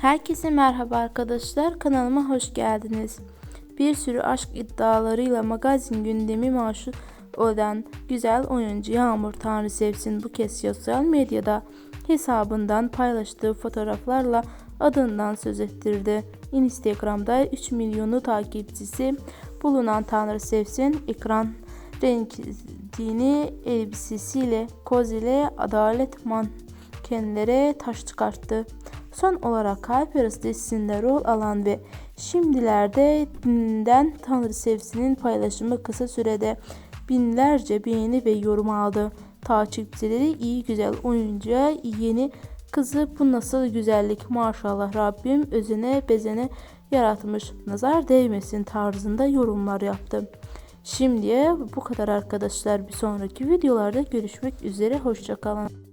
Herkese merhaba arkadaşlar. Kanalıma hoş geldiniz. Bir sürü aşk iddialarıyla magazin gündemi maşhur olan güzel oyuncu Yağmur Tanrı Sevsin bu kez sosyal medyada hesabından paylaştığı fotoğraflarla adından söz ettirdi. Instagram'da 3 milyonu takipçisi bulunan Tanrı Sevsin ekran renkliğini elbisesiyle koz ile adalet mankenlere taş çıkarttı. Son olarak Yarısı dizisinde rol alan ve şimdilerde dinden Tanrı Sevsin'in paylaşımı kısa sürede binlerce beğeni ve yorum aldı. Takipçileri iyi güzel oyuncuya yeni kızı bu nasıl güzellik maşallah Rabbim özene bezene yaratmış nazar değmesin tarzında yorumlar yaptı. Şimdiye bu kadar arkadaşlar bir sonraki videolarda görüşmek üzere hoşçakalın.